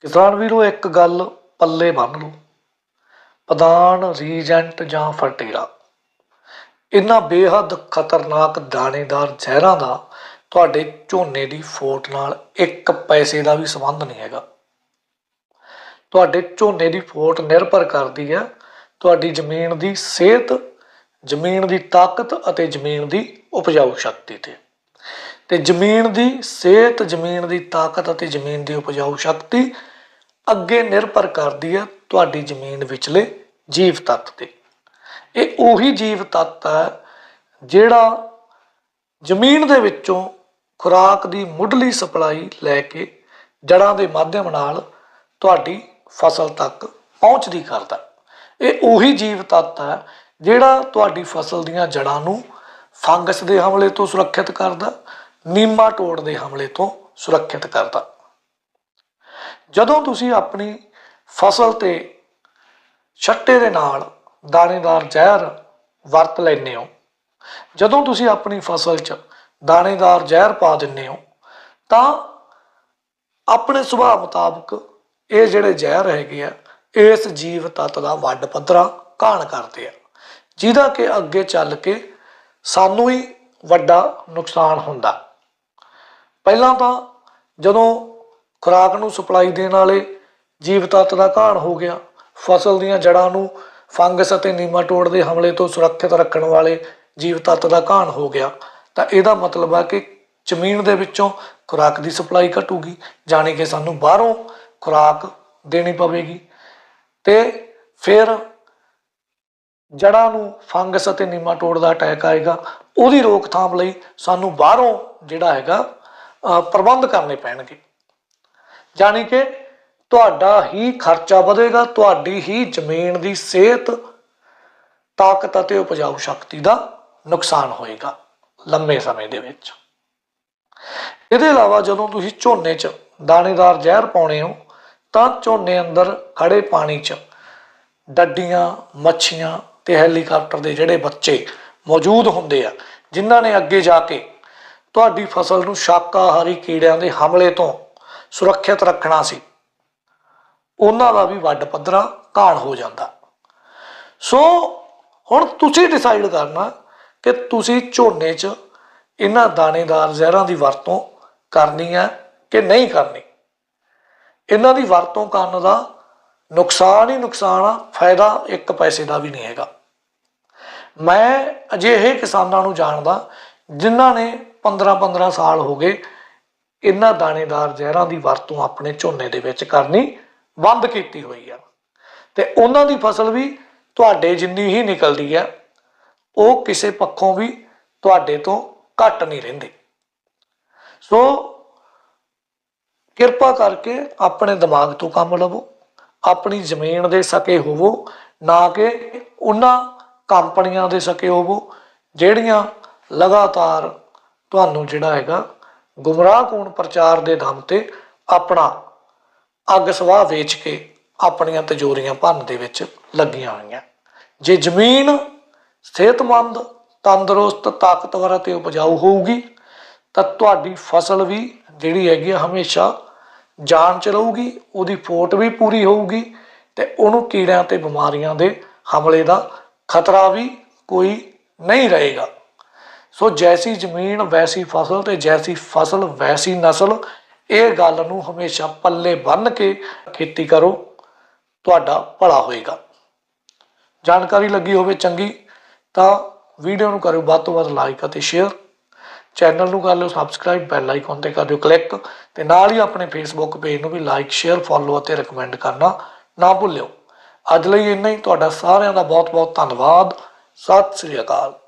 ਕਿਸਾਨ ਵੀਰੋ, ਇੱਕ ਗੱਲ ਪੱਲੇ ਬੰਨ ਲਓ। ਪਦਾਨ ਰੀਜੈਂਟ ਜਾਂ ਫਰਟੀਰਾ ਇਹਨਾਂ ਬੇਹੱਦ ਖਤਰਨਾਕ ਦਾਣੇਦਾਰ ਜ਼ਹਿਰਾਂ ਦਾ ਤੁਹਾਡੇ ਝੋਨੇ ਦੀ ਫੋਟ ਨਾਲ ਇੱਕ ਪੈਸੇ ਦਾ ਵੀ ਸੰਬੰਧ ਨਹੀਂ ਹੈਗਾ। ਤੁਹਾਡੇ ਝੋਨੇ ਦੀ ਫੋਟ ਨਿਰਭਰ ਕਰਦੀ ਹੈ। ਤੁਹਾਡੀ ਜ਼ਮੀਨ ਦੀ ਸਿਹਤ, ਜ਼ਮੀਨ ਦੀ ਤਾਕਤ ਅਤੇ ਜ਼ਮੀਨ ਦੀ ਉਪਜਾਊ ਸ਼ਕਤੀ ਤੇ। ਤੇ ਜ਼ਮੀਨ ਦੀ ਸਿਹਤ, ਜ਼ਮੀਨ ਦੀ ਤਾਕਤ ਅਤੇ ਜ਼ਮੀਨ ਦੀ ਉਪਜਾਊ ਸ਼ਕਤੀ ਅੱਗੇ ਨਿਰਭਰ ਕਰਦੀ ਹੈ ਤੁਹਾਡੀ ਜ਼ਮੀਨ ਵਿਚਲੇ ਜੀਵ ਤੱਤ ਤੇ। ਇਹ ਉਹੀ ਜੀਵ ਤੱਤ ਹੈ ਜਿਹੜਾ ਜ਼ਮੀਨ ਦੇ ਵਿੱਚੋਂ ਖੁਰਾਕ ਦੀ ਮੁੱਢਲੀ ਸਪਲਾਈ ਲੈ ਕੇ ਜੜਾਂ ਦੇ ਮਾਧਿਅਮ ਨਾਲ ਤੁਹਾਡੀ ਫਸਲ ਤੱਕ ਪਹੁੰਚਦੀ ਕਰਦਾ ਇਹ ਉਹੀ ਜੀਵ ਤੱਤ ਹੈ ਜਿਹੜਾ ਤੁਹਾਡੀ ਫਸਲ ਦੀਆਂ ਜੜਾਂ ਨੂੰ ਫੰਗਸ ਦੇ ਹਮਲੇ ਤੋਂ ਸੁਰੱਖਿਅਤ ਕਰਦਾ ਨੀਮਾ ਨੀਮਾਟੋਡ ਦੇ ਹਮਲੇ ਤੋਂ ਸੁਰੱਖਿਅਤ ਕਰਦਾ। ਜਦੋਂ ਤੁਸੀਂ ਆਪਣੀ ਫਸਲ ਤੇ ਛੱਟੇ ਦੇ ਨਾਲ ਦਾਣੇਦਾਰ ਜ਼ਹਿਰ ਵਰਤ ਲੈਂਦੇ ਹੋ, ਜਦੋਂ ਤੁਸੀਂ ਆਪਣੀ ਫਸਲ 'ਚ ਦਾਣੇਦਾਰ ਜ਼ਹਿਰ ਪਾ ਦਿੰਦੇ ਹੋ, ਤਾਂ ਆਪਣੇ ਸੁਭਾਅ ਮੁਤਾਬਕ ਇਹ ਜਿਹੜੇ ਜ਼ਹਿਰ ਹੈਗੇ ਆ, ਇਸ ਜੀਵ ਤੱਤ ਦਾ ਵੱਡ ਪੱਧਰਾ ਘਾਣ ਕਰਦੇ ਆ, ਜਿਹਦਾ ਕਿ ਅੱਗੇ ਚੱਲ ਕੇ ਸਾਨੂੰ ਹੀ ਵੱਡਾ ਨੁਕਸਾਨ ਹੁੰਦਾ। ਪਹਿਲਾਂ ਤਾਂ ਜਦੋਂ ਖੁਰਾਕ ਨੂੰ ਸਪਲਾਈ ਦੇਣ ਵਾਲੇ ਜੀਵ ਤੱਤ ਦਾ ਘਾਣ ਹੋ ਗਿਆ, ਫਸਲ ਦੀਆਂ ਜੜਾਂ ਨੂੰ ਫੰਗਸ ਅਤੇ ਨੀਮਾਟੋਡ ਦੇ ਹਮਲੇ ਤੋਂ ਸੁਰੱਖਿਅਤ ਰੱਖਣ ਵਾਲੇ ਜੀਵ ਤੱਤ ਦਾ ਘਾਣ ਹੋ ਗਿਆ, ਤਾਂ ਇਹਦਾ ਮਤਲਬ ਆ ਕਿ ਜ਼ਮੀਨ ਦੇ ਵਿੱਚੋਂ ਖੁਰਾਕ ਦੀ ਸਪਲਾਈ ਘਟੂਗੀ, ਜਾਣੀ ਕਿ ਸਾਨੂੰ ਬਾਹਰੋਂ ਖੁਰਾਕ ਦੇਣੀ ਪਵੇਗੀ। ਤੇ ਫਿਰ ਜੜਾਂ ਨੂੰ ਫੰਗਸ ਅਤੇ ਨੀਮਾਟੋਡ ਦਾ ਅਟੈਕ ਆਏਗਾ, ਉਹਦੀ ਰੋਕਥਾਮ ਲਈ ਸਾਨੂੰ ਬਾਹਰੋਂ ਜਿਹੜਾ ਹੈਗਾ ਪ੍ਰਬੰਧ ਕਰਨੇ ਪੈਣਗੇ। ਜਾਣੀ ਕਿ ਤੁਹਾਡਾ ਹੀ ਖਰਚਾ ਵਧੇਗਾ, ਤੁਹਾਡੀ ਹੀ ਜ਼ਮੀਨ ਦੀ ਸਿਹਤ, ਤਾਕਤ ਅਤੇ ਉਪਜਾਊ ਸ਼ਕਤੀ ਦਾ ਨੁਕਸਾਨ ਹੋਏਗਾ ਲੰਮੇ ਸਮੇਂ ਦੇ ਵਿੱਚ। ਇਹਦੇ ਇਲਾਵਾ ਜਦੋਂ ਤੁਸੀਂ ਝੋਨੇ 'ਚ ਦਾਣੇਦਾਰ ਜ਼ਹਿਰ ਪਾਉਣੇ ਹੋ, ਤਾਂ ਝੋਨੇ ਅੰਦਰ ਖੜੇ ਪਾਣੀ 'ਚ ਡੱਡੀਆਂ, ਮੱਛੀਆਂ ਤੇ ਹੈਲੀਕਾਪਟਰ ਦੇ ਜਿਹੜੇ ਬੱਚੇ ਮੌਜੂਦ ਹੁੰਦੇ ਆ, ਜਿਨ੍ਹਾਂ ਨੇ ਅੱਗੇ ਜਾ ਕੇ ਤੁਹਾਡੀ ਫਸਲ ਨੂੰ ਸ਼ਾਕਾਹਾਰੀ ਕੀੜਿਆਂ ਦੇ ਹਮਲੇ ਤੋਂ ਸੁਰੱਖਿਅਤ ਰੱਖਣਾ ਸੀ। ਉਹਨਾਂ ਦਾ ਵੀ ਵੱਡ ਪੱਧਰਾ ਘਾਣ ਹੋ ਜਾਂਦਾ। ਸੋ ਹੁਣ ਤੁਸੀਂ ਡਿਸਾਈਡ ਕਰਨਾ ਕਿ ਤੁਸੀਂ ਝੋਨੇ 'ਚ ਇਹਨਾਂ ਦਾਣੇਦਾਰ ਜ਼ਹਿਰਾਂ ਦੀ ਵਰਤੋਂ ਕਰਨੀ ਹੈ ਕਿ ਨਹੀਂ ਕਰਨੀ। ਇਹਨਾਂ ਦੀ ਵਰਤੋਂ ਕਰਨ ਦਾ ਨੁਕਸਾਨ ਹੀ ਨੁਕਸਾਨ ਆ, ਫਾਇਦਾ ਇੱਕ ਪੈਸੇ ਦਾ ਵੀ ਨਹੀਂ ਹੈਗਾ। ਮੈਂ ਅਜਿਹੇ ਕਿਸਾਨਾਂ ਨੂੰ ਜਾਣਦਾ ਜਿਨ੍ਹਾਂ ਨੇ 15-15 ਸਾਲ ਹੋ ਗਏ, ਇਹਨਾਂ ਦਾਣੇਦਾਰ ਜ਼ਹਿਰਾਂ ਦੀ ਵਰਤੋਂ ਆਪਣੇ ਝੋਨੇ ਦੇ ਵਿੱਚ ਕਰਨੀ ਬੰਦ ਕੀਤੀ ਹੋਈ ਆ। ਤੇ ਉਹਨਾਂ ਦੀ ਫਸਲ ਵੀ ਤੁਹਾਡੇ ਜਿੰਨੀ ਹੀ ਨਿਕਲਦੀ ਆ, ਉਹ ਕਿਸੇ ਪੱਖੋਂ ਵੀ ਤੁਹਾਡੇ ਤੋਂ ਘੱਟ ਨਹੀਂ ਰਹਿੰਦੇ। ਸੋ ਕਿਰਪਾ ਕਰਕੇ ਆਪਣੇ ਦਿਮਾਗ ਤੋਂ ਕੰਮ ਲਵੋ, ਆਪਣੀ ਜ਼ਮੀਨ ਦੇ ਸਕੇ ਹੋਵੋ, ਨਾ ਕਿ ਉਹਨਾਂ ਕੰਪਨੀਆਂ ਦੇ ਸਕੇ ਹੋਵੋ, ਜਿਹੜੀਆਂ ਲਗਾਤਾਰ ਤੁਹਾਨੂੰ ਜਿਹੜਾ ਹੈਗਾ ਗੁੰਮਰਾਹ ਕੌਣ ਪ੍ਰਚਾਰ ਦੇ ਦਮ ਤੇ ਆਪਣਾ ਅੱਗ ਸਵਾਹ ਵੇਚ ਕੇ ਆਪਣੀਆਂ ਤਜੋਰੀਆਂ ਭਰਨ ਦੇ ਵਿੱਚ ਲੱਗੀਆਂ ਹੋਈਆਂ। ਜੇ ਜ਼ਮੀਨ ਸਿਹਤਮੰਦ, ਤੰਦਰੁਸਤ, ਤਾਕਤਵਰ ਅਤੇ ਉਪਜਾਊ ਹੋਊਗੀ, ਤਾਂ ਤੁਹਾਡੀ ਫਸਲ ਵੀ ਜਿਹੜੀ ਹੈਗੀ ਆ ਹਮੇਸ਼ਾ ਜਾਨ ਚ ਰਹੂਗੀ, ਉਹਦੀ ਫੋਟ ਵੀ ਪੂਰੀ ਹੋਊਗੀ ਤੇ ਉਹਨੂੰ ਕੀੜਿਆਂ ਤੇ ਬਿਮਾਰੀਆਂ ਦੇ ਹਮਲੇ ਦਾ ਖਤਰਾ ਵੀ ਕੋਈ ਨਹੀਂ ਰਹੇਗਾ। ਸੋ ਜੈਸੀ ਜ਼ਮੀਨ, ਵੈਸੀ ਫਸਲ ਤੇ ਜੈਸੀ ਫਸਲ, ਵੈਸੀ ਨਸਲ, ਇਹ ਗੱਲ ਨੂੰ ਹਮੇਸ਼ਾ ਪੱਲੇ ਬੰਨ ਕੇ ਖੇਤੀ ਕਰੋ, ਤੁਹਾਡਾ ਭਲਾ ਹੋਏਗਾ। ਜਾਣਕਾਰੀ ਲੱਗੀ ਹੋਵੇ ਚੰਗੀ, ਤਾਂ ਵੀਡੀਓ ਨੂੰ ਕਰਿਓ ਵੱਧ ਤੋਂ ਵੱਧ ਲਾਈਕ ਅਤੇ ਸ਼ੇਅਰ ਚੈਨਲ ਨੂੰ ਕਰ ਲਿਓ ਸਬਸਕ੍ਰਾਈਬ ਬੈਲ ਆਈਕਨ ਤੇ ਕਰ ਦਿਓ ਕਲਿੱਕ ਤੇ ਨਾਲ ਹੀ ਆਪਣੇ ਫੇਸਬੁੱਕ ਪੇਜ ਨੂੰ ਵੀ ਲਾਈਕ ਸ਼ੇਅਰ ਫੋਲੋ ਅਤੇ ਰეკਮੈਂਡ ਕਰਨਾ ਨਾ ਭੁੱਲਿਓ। ਅੱਜ ਲਈ ਇੰਨਾ ਹੀ, ਤੁਹਾਡਾ ਸਾਰਿਆਂ ਦਾ ਬਹੁਤ ਬਹੁਤ ਧੰਨਵਾਦ। ਸਤਿ ਸ੍ਰੀ ਅਕਾਲ।